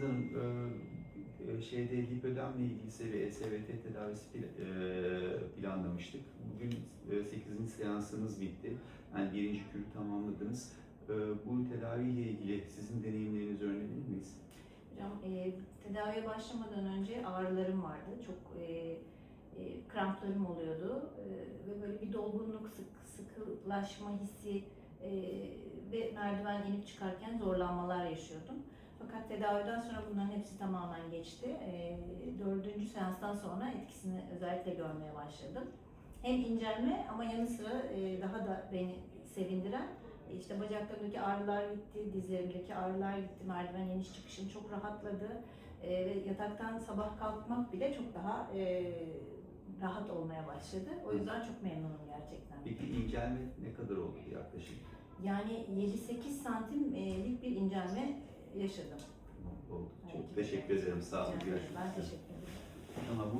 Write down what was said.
Deniz Hanım, e, e, şeyde lipödemle ilgili bir SVT tedavisi pla- e, planlamıştık. Bugün e, 8. seansınız bitti. Yani birinci kürü tamamladınız. E, Bu tedaviyle ilgili sizin deneyimlerinizi öğrenebilir miyiz? Hocam e, tedaviye başlamadan önce ağrılarım vardı. Çok e, e, kramplarım oluyordu E, ve böyle bir dolgunluk, sık, sıkılaşma hissi e, ve merdiven inip çıkarken zorlanmalar yaşıyordum. Fakat tedaviden sonra bunların hepsi tamamen geçti. E, dördüncü seanstan sonra etkisini özellikle görmeye başladım. Hem incelme ama yanı sıra e, daha da beni sevindiren e, işte bacaklarımdaki ağrılar gitti, dizlerimdeki ağrılar gitti, merdiven iniş çıkışım çok rahatladı. E, ve yataktan sabah kalkmak bile çok daha e, rahat olmaya başladı. O yüzden çok memnunum gerçekten. Peki incelme ne kadar oldu yaklaşık? Yani 7-8 santimlik bir incelme yaşadım. Oldu. Çok teşekkür ederim. Sağ olun. Ben teşekkür ederim. Ama bu